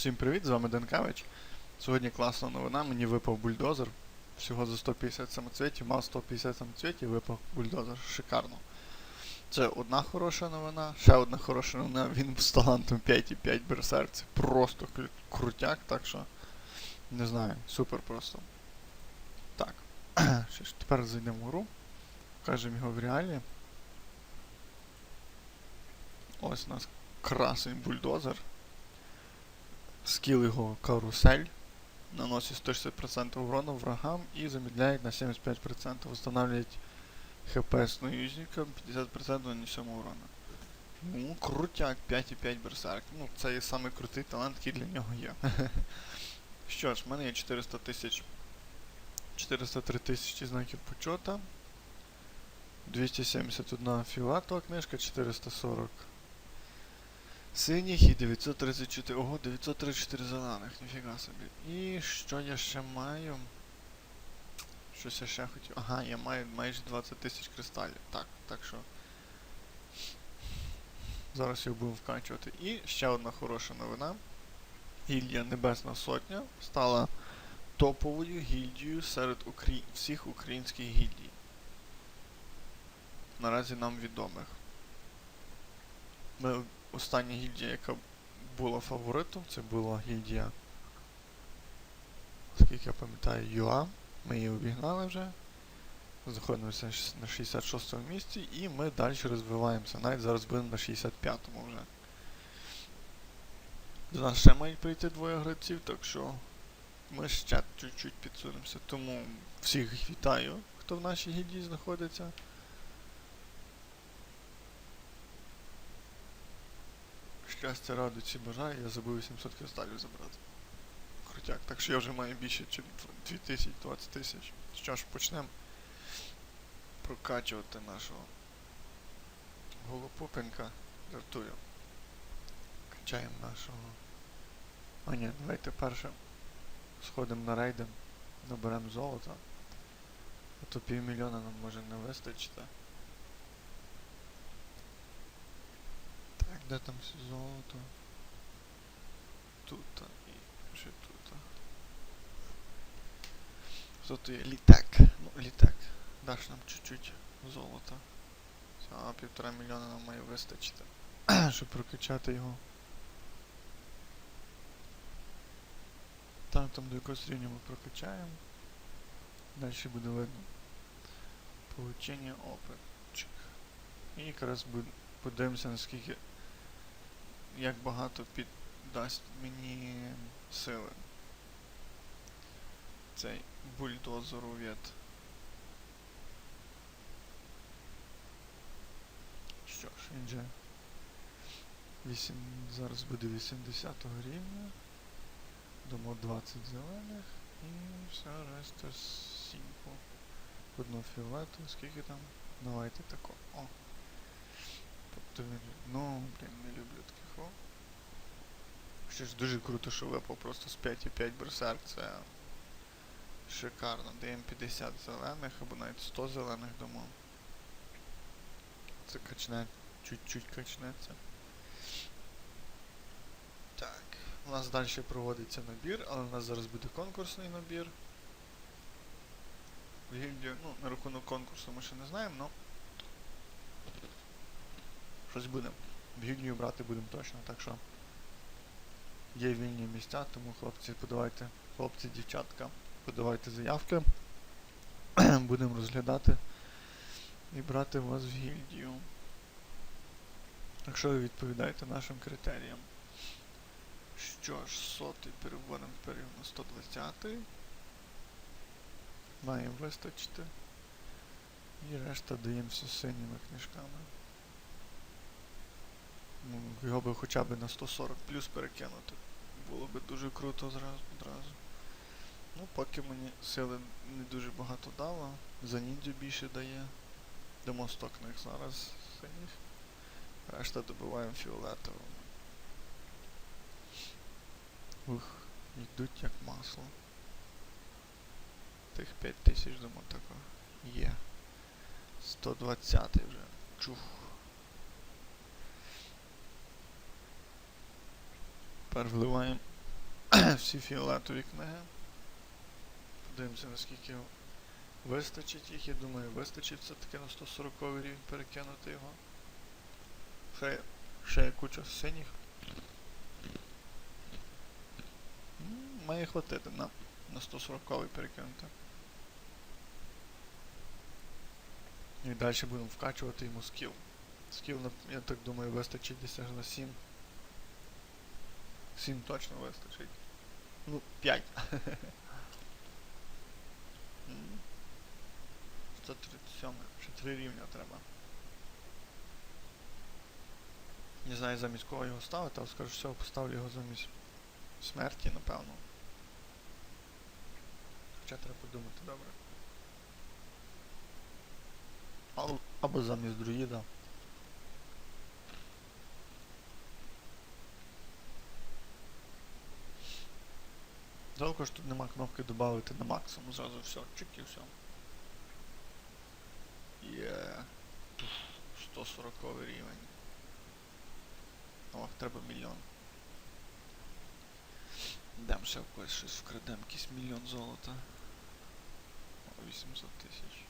Всім привіт, з вами Денкавич. Сьогодні класна новина, мені випав бульдозер. Всього за 150 самоцвітів, мав 150 самоцвітів, випав бульдозер. Шикарно. Це одна хороша новина. Ще одна хороша новина, він з талантом 5,5 берсерк. Це просто крутяк, так що. Не знаю, супер просто. Так. Що ж, тепер зайдемо в гру. Покажемо його в реалі. Ось у нас красний бульдозер. Скіл його карусель. Наносить 160% урону врагам і замедляє на 75%. Восстанавливает хп союзникам 50% нанесеного урона. Ну, крутяк, 5,5 берсерк. Ну, це є самий крутий талант, який для нього є. Що ж, в мене є 400 тисяч. 403 тисячі знаків почота. 271 фіолетова книжка, 440 синіх і 934. Ого, 934 зелених, ніфіга собі. І що я ще маю? Щось я ще хотів. Ага, я маю майже 20 тисяч кристалів. Так, так що. Зараз його будемо вкачувати. І ще одна хороша новина. Гільдія Небесна Сотня стала топовою гільдією серед укрі... всіх українських гільдій. Наразі нам відомих. Ми остання гільдія, яка була фаворитом, це була гільдія, скільки я пам'ятаю, ЮА. Ми її обігнали вже. Знаходимося на 66 му місці і ми далі розвиваємося. Навіть зараз будемо на 65-му вже. До нас ще мають прийти двоє гравців, так що ми ще чуть-чуть підсунемося. Тому всіх вітаю, хто в нашій гільдії знаходиться. Щастя, радості бажаю, я забув 800 кристалів забрати. Крутяк, так що я вже маю більше, ніж 2000, 20 тисяч. Що ж, почнемо прокачувати нашого голопупенка. Жартую. Качаємо нашого. А ні, давайте перше сходимо на рейди, наберемо золото. А то півмільйона нам може не вистачити. Так, де там все золото? Тут і ще тут. Зато є літак. Ну, літак. Даш нам чуть-чуть золота. А півтора мільйона нам має вистачити. щоб прокачати його. Там, там до якогось рівня ми прокачаємо. Далі буде видно. Получення опит. Чик. І якраз подивимося наскільки як багато піддасть мені сили. Цей бульдозеровід. Що ж, він же 8, зараз буде 80 рівня. Дамо 20 зелених і все решта сімку. Одну фіолету, скільки там? Давайте тако. О. Тобто. Ну, блін, не люблю таких о. Ще ж дуже круто, що випав просто з 5,5 берсерк, це шикарно. Даємо 50 зелених або навіть 100 зелених дамо. Це качне, чуть-чуть качнеться. Так, у нас далі проводиться набір, але у нас зараз буде конкурсний набір. В гільдію, ну, на рахунок конкурсу ми ще не знаємо, але щось будемо. В гільдію брати будемо точно, так що є вільні місця, тому хлопці, подавайте, хлопці, дівчатка, подавайте заявки. будемо розглядати і брати вас в гільдію. Якщо ви відповідаєте нашим критеріям. Що ж, сотий переводимо тепер на 120. Має вистачити. І решта даємо все синіми книжками. Ну, його би хоча б на 140 плюс перекинути. Було би дуже круто зразу одразу. Ну, поки мені сили не дуже багато дало. За ніндзю більше дає. Дамо 100 книг зараз синіх. Решта добиваємо фіолетовими. Ух, йдуть як масло. Тих 5000 думаю тако є. 120 вже. Чух. Тепер вливаємо всі фіолетові книги. Подивимося, наскільки вистачить їх. Я думаю, вистачить все-таки на 140 рівень перекинути його. Ще, ще є куча синіх. Має хватити на, на 140 перекинути. І далі будемо вкачувати йому скіл. Скіл, я так думаю, вистачить десь на 7. 7 точно вистачить. Ну, 5. 137. Ще 3 рівня треба. Не знаю замість кого його ставити, але скажу всього поставлю його замість смерті, напевно. Хоча треба подумати добре. Або, або замість друїда. Жалко, що тут нема кнопки додати на максимум, зразу все, чик і все. Є. 140 рівень. Ох, треба мільйон. Дам ще в когось щось вкрадем, якийсь мільйон золота. О, 800 тисяч.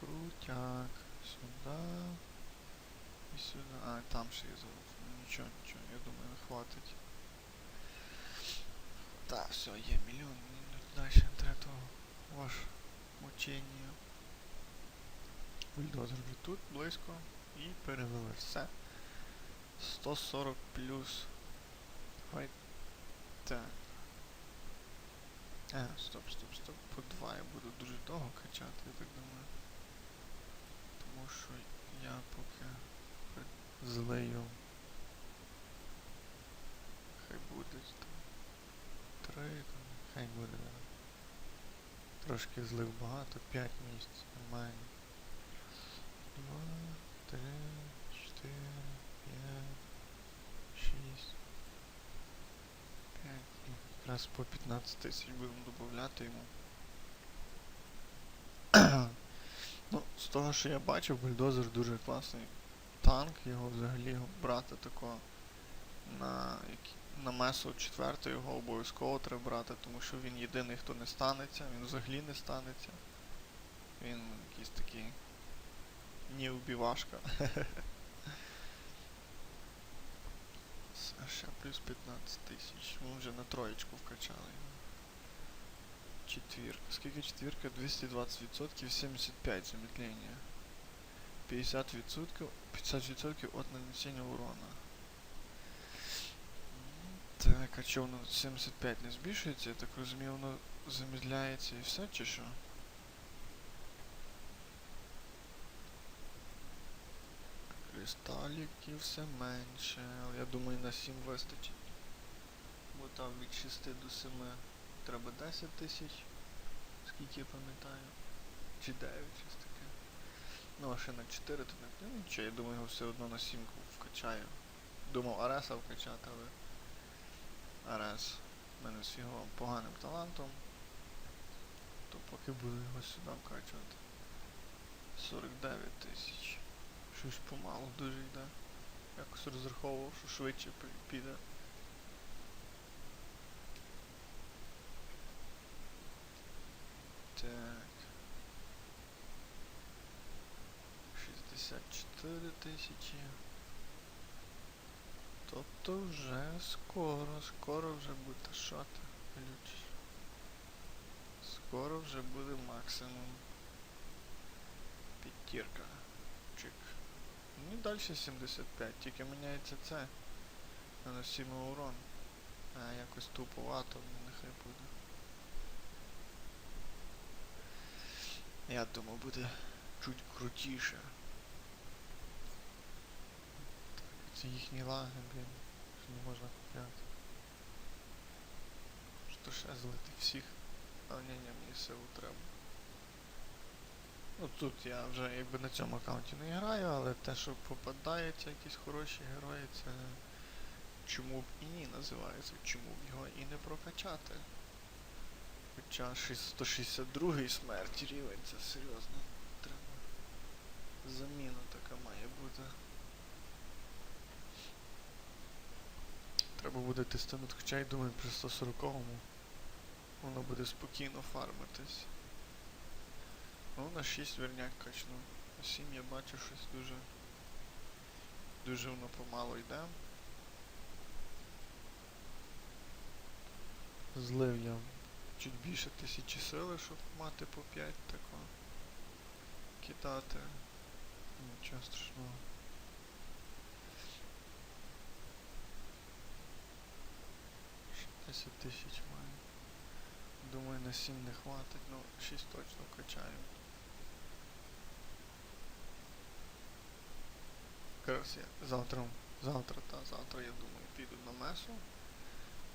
Крутяк. Сюди. І сюди. А, там ще є золото. Ну нічого, нічого, я думаю, не хватить. Так, все, є мільйон. Далі треба того. Ваш мучення. Бульдозер вже тут, близько. І перевели все. 140 плюс. Хай. Так. А, стоп, стоп, стоп. По 2 я буду дуже довго качати, я так думаю. Тому що я поки хай злию. Хай буде там. Три, там, хай буде. Трошки злив багато, 5 місць, нормально. 2, 3, 4, 5, 6, 5. Якраз по 15 тисяч будемо додати йому. ну, з того, що я бачив, бульдозер дуже класний танк, його взагалі брати такого на, які- на месо 4 його обов'язково треба брати, тому що він єдиний, хто не станеться, він взагалі не станеться. Він якийсь такий не убивашка. Ще плюс 15 тисяч. Ми вже на троєчку вкачали. Четвірка. Скільки четвірка? 220%, 75 замедлення. 50%, 50% от нанесення урона. Так, а воно 75 не збільшується? Я так розумію, воно замедляється і все, чи що? Кристаліків все менше, але я думаю на 7 вистачить. Бо там від 6 до 7 треба 10 тисяч, скільки я пам'ятаю. Чи 9, щось таке. Ну а ще на 4 то не ну, нічого, я думаю, його все одно на 7 вкачаю. Думав Ареса вкачати, але Арес в мене з його поганим талантом. То поки буду його сюди вкачувати. 49 тисяч. Щось помалу дуже йде. Якось розраховував, що швидше піде. Так. 64 тисячі. Тобто вже скоро, скоро вже буде що ти глючиш. Скоро вже буде максимум. П'ятірка. Чик. Ну і далі 75, тільки міняється це. Наносимо урон. А якось туповато, нехай буде. Я думаю, буде чуть крутіше. Так, це їхні лаги, блін. Що не можна купляти. Що ще злити всіх. Але ні, ні, мені силу треба. Ну тут я вже якби на цьому аккаунті не граю, але те, що попадаються якісь хороші герої, це чому б і ні називається, чому б його і не прокачати. Хоча 162 смерті рівень, це серйозно. Треба. Заміна така має бути. Треба буде тистанути, хоча й думаю, при 140-му воно буде спокійно фармитись. Ну, на 6 верняк качну. На 7 я бачу щось дуже. Дуже воно помало йде. Злив я чуть більше тисячі сили, щоб мати по 5 тако. Кидати. Нічого страшного. Ще 10 тисяч маю. Думаю, на 7 не хватить, ну 6 точно качаю. Якраз завтра, завтра та завтра я думаю піду на месу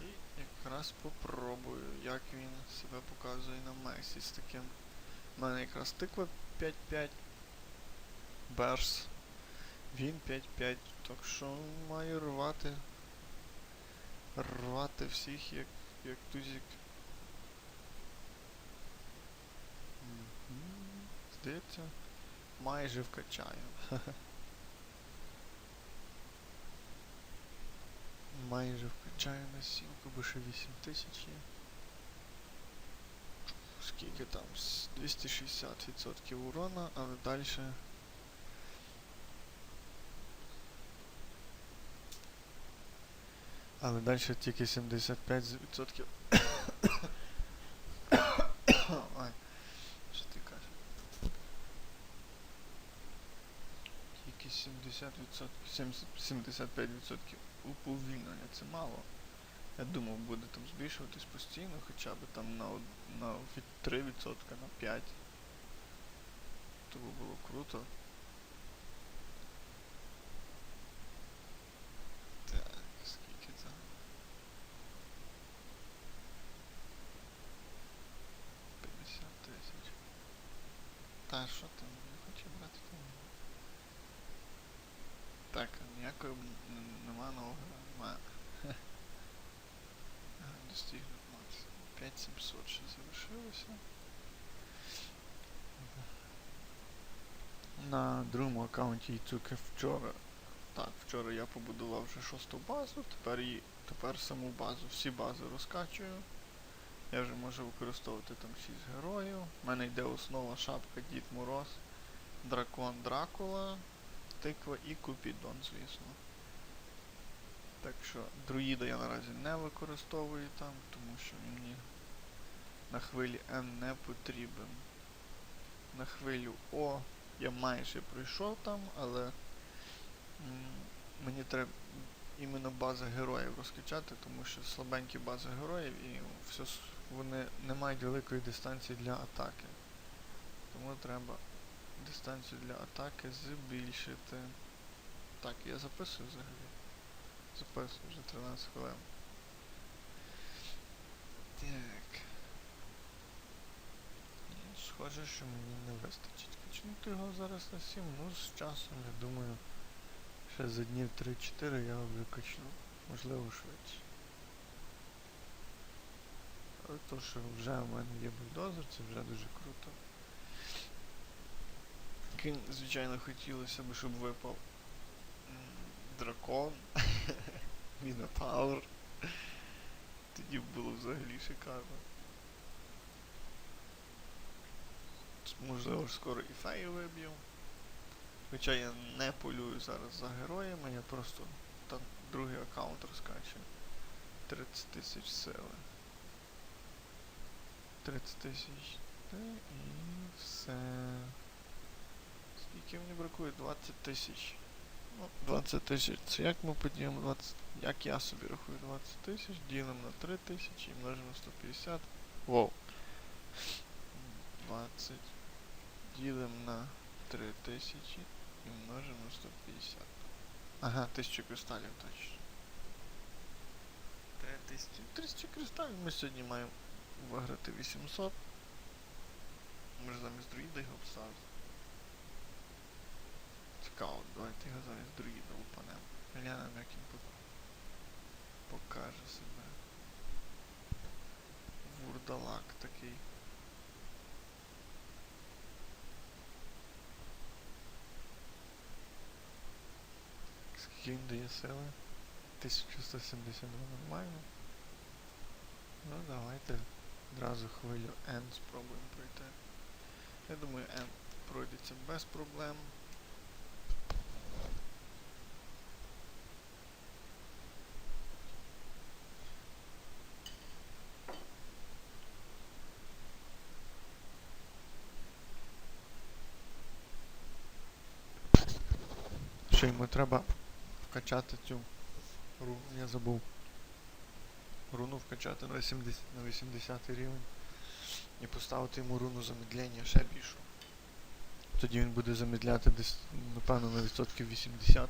і якраз попробую, як він себе показує на месі з таким. У мене якраз тиква 5-5, Берс, він 5-5, так що маю рвати. Рвати всіх як, як тузик. Здається, майже вкачаю. Майже вкачаю на сімку, бо ще 8 тисяч є. Скільки там? 260% урона, але далі. Але далі тільки 75%. Ай, що ти кажеш? Тільки 70%, 70, 75% уповільнення, це мало. Я думав, буде там збільшуватись постійно, хоча б там на, на від 3%, на 5%. То би було круто. Так, скільки там? П'ятдесят тисяч. Та що там? Не хочу брати там. Так, ніякої б н- нема нового. Нема. Достигнув максимум. 5700 ще залишилося. На другому аккаунті тільки вчора. Так, вчора я побудував вже шосту базу, тепер її, тепер саму базу, всі бази розкачую. Я вже можу використовувати там 6 героїв. У мене йде основа шапка Дід Мороз, Дракон Дракула, тиква і Купідон, звісно. Так що друїда я наразі не використовую там, тому що він мені на хвилі Н не потрібен. На хвилю О я майже пройшов там, але мені треба іменно база героїв розкачати, тому що слабенькі бази героїв і все, вони не мають великої дистанції для атаки. Тому треба дистанцію для атаки збільшити. Так, я записую взагалі. Записую вже 13 хвилин. Так. Схоже, що мені не вистачить. Качнути його зараз на 7, ну з часом, я думаю, ще за днів 3-4 я викачну. Можливо швидше. Але то, що вже в мене є бульдозер, це вже дуже круто. Кін, звичайно, хотілося б, щоб випав дракон, Мінотавр. Тоді б було взагалі шикарно. С- Можливо, ж скоро і фею виб'ю. Хоча я не полюю зараз за героями, я просто там другий аккаунт розкачую. 30 тисяч сили. 30 тисяч. І все. Скільки мені бракує? 20 тисяч. Ну, 20 тисяч. Це як ми поділимо 20. Як я собі рахую 20 тисяч, ділимо на 3 тисячі і множимо 150. Воу. 20. Ділимо на 3 тисячі і множимо 150. Ага, 1000 кристалів точно. 3000. 3000 кристалів ми сьогодні маємо виграти 800. Може замість друїда його обставити. Цікаво, давайте його замість друїда лупанемо. Глянемо, як він пок- покаже себе. Вурдалак такий. Скільки він дає сили? 1172 нормально. Ну давайте одразу хвилю N спробуємо пройти. Я думаю, N пройдеться без проблем. Ще йому треба вкачати цю руну, я забув. Руну вкачати на 80, на 80 рівень. І поставити йому руну замедлення ще більшу. Тоді він буде замедляти десь, напевно, на відсотків 80-90.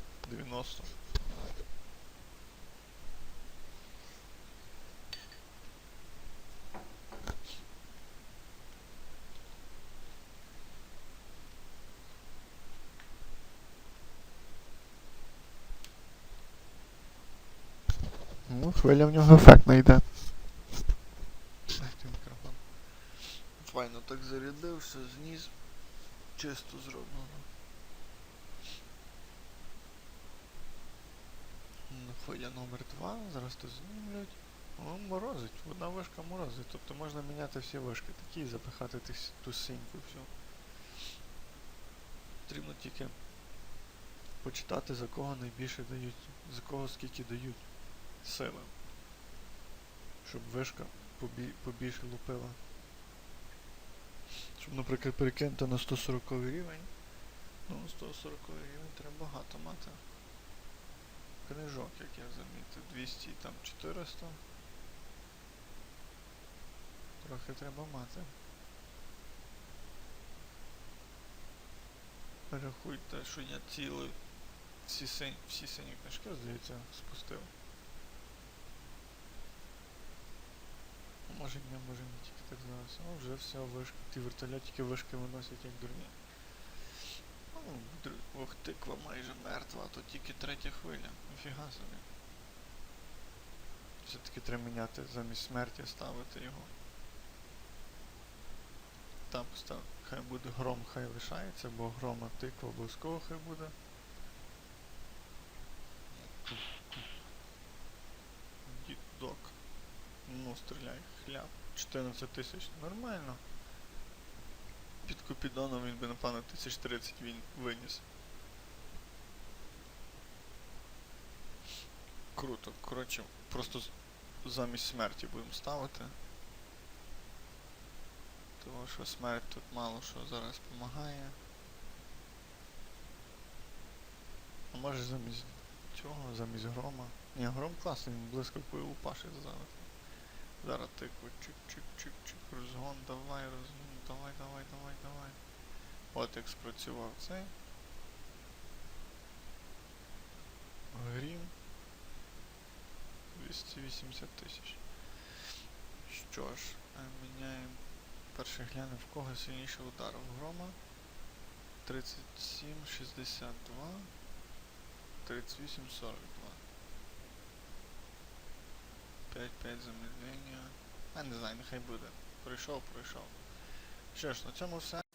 Ну, хвиля в нього ефектна йде. Файно так зарядився, зніс. Чисто зроблено. Ну, Хвиля номер 2, зараз то знімлять. О, морозить, одна вишка морозить. Тобто можна міняти всі вишки такі і запихати ту синьку всю. Потрібно тільки почитати за кого найбільше дають, за кого скільки дають сили. Щоб вишка побі- побільше лупила. Щоб, наприклад, перекинути на 140 рівень. Ну, 140 рівень треба багато мати. Книжок, як я замітив, 200 і там 400. Трохи треба мати. Рахуйте, що я цілий всі, синь, всі сині книжки, здається, спустив. Може ні, може не тільки так зараз. О, вже все, вишки. Ті вертольотики вишки виносять як дурні. Ну, ох, тиква майже мертва, а то тільки третя хвиля. Ніфіга собі. Все-таки треба міняти замість смерті ставити його. Там постав, хай буде гром, хай лишається, бо грома тиква обов'язково хай буде. Ну, стріляй, хляб. 14 тисяч. Нормально. Під Купідоном він би, напевно, 1030 він виніс. Круто. Коротше, просто замість смерті будемо ставити. Тому що смерть тут мало що зараз допомагає. А може замість цього, замість грома. Ні, гром класний, він блискавкою лупашить зараз. Зараз тикву, чик-чик-чик-чик, розгон, давай, розгон, давай, давай, давай, давай. От як спрацював цей. Грім. 280 тисяч. Що ж, е, міняємо. Перше глянемо в кого сильніший удар в грома. 37, 62, 38, 42. 5-5 замедлення. А не знаю, нехай буде. Пройшов, пройшов. Що ж, на цьому все.